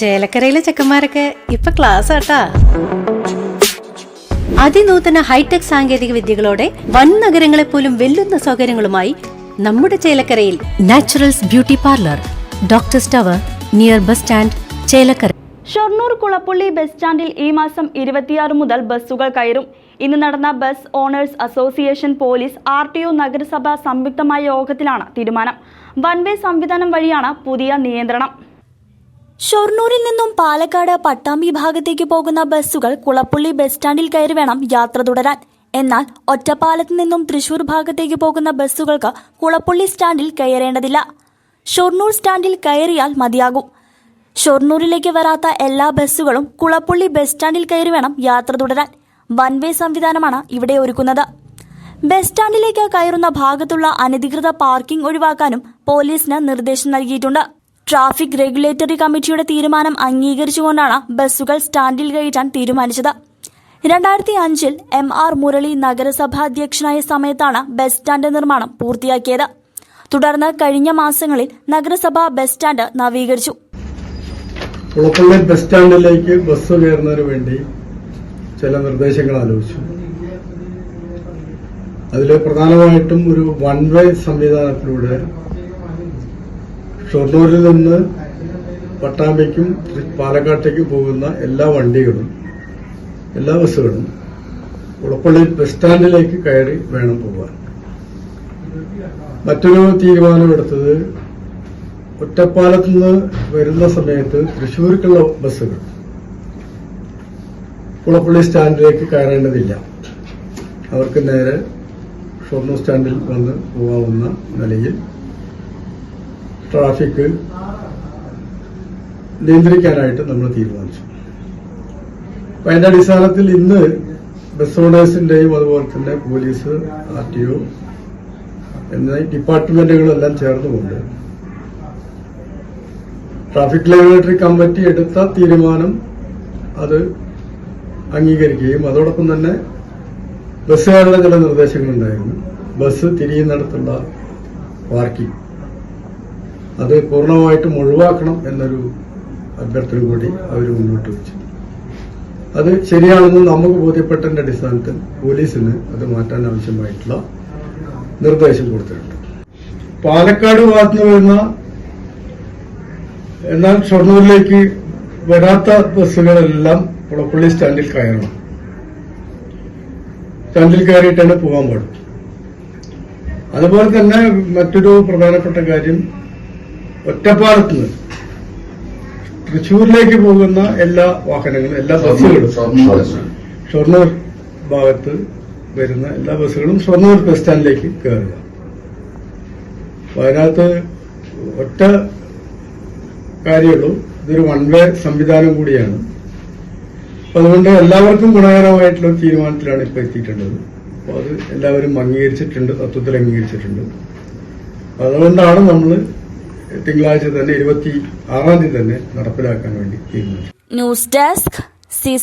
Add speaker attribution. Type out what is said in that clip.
Speaker 1: ചേലക്കരയിലെ ചെക്കന്മാരൊക്കെ ഇപ്പൊ ക്ലാസ് ആട്ടാ. അതിനൂതന ഹൈടെക് സാങ്കേതിക വിദ്യകളോടെ വൻ നഗരങ്ങളെ പോലും വെല്ലുന്ന സൗകര്യങ്ങളുമായി നമ്മുടെ ചേലക്കരയിൽ naturals beauty parlour doctor tower near bus stand Chelakkara.
Speaker 2: Shoranur Kulappully bus സ്റ്റാൻഡിൽ ഈ മാസം ഇരുപത്തിയാറ് മുതൽ ബസ്സുകൾ കയറും. ഇന്ന് നടന്ന bus owners association police R T O നഗരസഭ സംയുക്തമായ യോഗത്തിലാണ് തീരുമാനം. വൺവേ സംവിധാനം വഴിയാണ് പുതിയ നിയന്ത്രണം. ഷൊർണൂരിൽ നിന്നും പാലക്കാട് പട്ടാമ്പി ഭാഗത്തേക്ക് പോകുന്ന ബസ്സുകൾ കുളപ്പുള്ളി ബസ് സ്റ്റാൻഡിൽ കയറി വേണം യാത്ര തുടരാൻ. എന്നാൽ ഒറ്റപ്പാലത്ത് നിന്നും തൃശൂർ ഭാഗത്തേക്ക് പോകുന്ന ബസ്സുകൾക്ക് കുളപ്പുള്ളി സ്റ്റാൻഡിൽ കയറേണ്ടതില്ല. ഷൊർണൂർ സ്റ്റാൻഡിൽ കയറിയാൽ മതിയാകും. ഷൊർണൂരിലേക്ക് വരാത്ത എല്ലാ ബസ്സുകളും കുളപ്പുള്ളി ബസ് സ്റ്റാൻഡിൽ കയറി വേണം യാത്ര തുടരാൻ. വൺ വേ സംവിധാനമാണ് ഇവിടെ ഒരുക്കുന്നത്. ബസ് സ്റ്റാൻഡിലേക്ക് കയറുന്ന ഭാഗത്തുള്ള അനധികൃത പാർക്കിംഗ് ഒഴിവാക്കാനും പോലീസിന് നിർദ്ദേശം നൽകിയിട്ടുണ്ട്. ട്രാഫിക് റെഗുലേറ്ററി കമ്മിറ്റിയുടെ തീരുമാനം അംഗീകരിച്ചുകൊണ്ടാണ് ബസ്സുകൾ സ്റ്റാൻഡിൽ കയറ്റാൻ തീരുമാനിച്ചത്. രണ്ടായിരത്തി അഞ്ചിൽ എം ആർ മുരളി നഗരസഭാധ്യക്ഷനായ സമയത്താണ് ബസ് സ്റ്റാൻഡ് നിർമ്മാണം പൂർത്തിയാക്കിയത്. തുടർന്ന് കഴിഞ്ഞ മാസങ്ങളിൽ നഗരസഭ ബസ് സ്റ്റാൻഡ് നവീകരിച്ചു.
Speaker 3: കുളപ്പള്ളി ബസ് സ്റ്റാൻഡിലേക്ക് ബസ് കയറുന്നതിന് വേണ്ടി ചില നിർദ്ദേശങ്ങൾ ആലോചിച്ചു. അതിൽ പ്രധാനമായിട്ടും ഒരു വൺ വേ സംവിധാനത്തിലൂടെ ഷൊർണൂരിൽ നിന്ന് പട്ടാമ്പിക്കും പാലക്കാട്ടേക്കും പോകുന്ന എല്ലാ വണ്ടികളും എല്ലാ ബസ്സുകളും ഉളപ്പള്ളി ബസ് സ്റ്റാൻഡിലേക്ക് കയറി വേണം പോകാൻ മറ്റൊരു തീരുമാനമെടുത്തത് ഒറ്റപ്പാലത്ത് നിന്ന് വരുന്ന സമയത്ത് തൃശ്ശൂർക്കുള്ള ബസ്സുകൾ കുളപ്പള്ളി സ്റ്റാൻഡിലേക്ക് കയറേണ്ടതില്ല. അവർക്ക് നേരെ ഷൊർണൂർ സ്റ്റാൻഡിൽ വന്ന് പോകാവുന്ന നിലയിൽ ട്രാഫിക് നിയന്ത്രിക്കാനായിട്ട് നമ്മൾ തീരുമാനിച്ചു. അപ്പൊ അതിന്റെ അടിസ്ഥാനത്തിൽ ഇന്ന് ബസ് ഓണേഴ്സിന്റെയും അതുപോലെ തന്നെ പോലീസ് ആർ ടി ഒ എന്നീ ഡിപ്പാർട്ട്മെന്റുകളെല്ലാം ചേർന്നുകൊണ്ട് ട്രാഫിക് റെഗുലേറ്ററി കമ്മിറ്റി എടുത്ത തീരുമാനം അത് അംഗീകരിക്കുകയും അതോടൊപ്പം തന്നെ ബസ്സുകാരുടെ ചില നിർദ്ദേശങ്ങളുണ്ടായിരുന്നു. ബസ് തിരിയുന്നിടത്തുള്ള പാർക്കിംഗ് അത് പൂർണമായിട്ടും ഒഴിവാക്കണം എന്നൊരു അഭ്യർത്ഥന കൂടി അവർ മുന്നോട്ട് വെച്ചു. അത് ശരിയാണെന്ന് നമുക്ക് ബോധ്യപ്പെട്ടതിന്റെ അടിസ്ഥാനത്തിൽ പോലീസിന് അത് മാറ്റാൻ ആവശ്യമായിട്ടുള്ള നിർദ്ദേശം കൊടുത്തിട്ടുണ്ട്. പാലക്കാട് ഭാഗത്ത് വരുന്ന എന്നാൽ ഷൊർണൂരിലേക്ക് വരാത്ത ബസ്സുകളെല്ലാം പുളപ്പള്ളി സ്റ്റാൻഡിൽ കയറണം. സ്റ്റാൻഡിൽ കയറിയിട്ടാണ് പോകാൻ പാടും. അതുപോലെ തന്നെ മറ്റൊരു പ്രധാനപ്പെട്ട കാര്യം ഒറ്റപ്പാലത്ത് നിന്ന്. തൃശ്ശൂരിലേക്ക് പോകുന്ന എല്ലാ വാഹനങ്ങളും എല്ലാ ബസ്സുകളും. ഷൊർണൂർ ഭാഗത്ത് വരുന്ന എല്ലാ ബസ്സുകളും ഷൊർണൂർ ബസ് സ്റ്റാൻഡിലേക്ക് കയറുക. അതിനകത്ത് ഒറ്റ കാര്യമുള്ളൂ ഇതൊരു വൺ വേ സംവിധാനം കൂടിയാണ്. അതുകൊണ്ട് എല്ലാവർക്കും ഗുണകരമായിട്ടുള്ള തീരുമാനത്തിലാണ് ഇപ്പൊ എത്തിയിട്ടുള്ളത്. അപ്പൊ അത് എല്ലാവരും അംഗീകരിച്ചിട്ടുണ്ട് തത്വത്തിൽ അംഗീകരിച്ചിട്ടുണ്ട്. അതുകൊണ്ടാണ് നമ്മൾ തിങ്കളാഴ്ച തന്നെ ഇരുപത്തി ആറാം തീയതി തന്നെ നടപ്പിലാക്കാൻ വേണ്ടി തീരുമാനിച്ചു.
Speaker 2: News desk C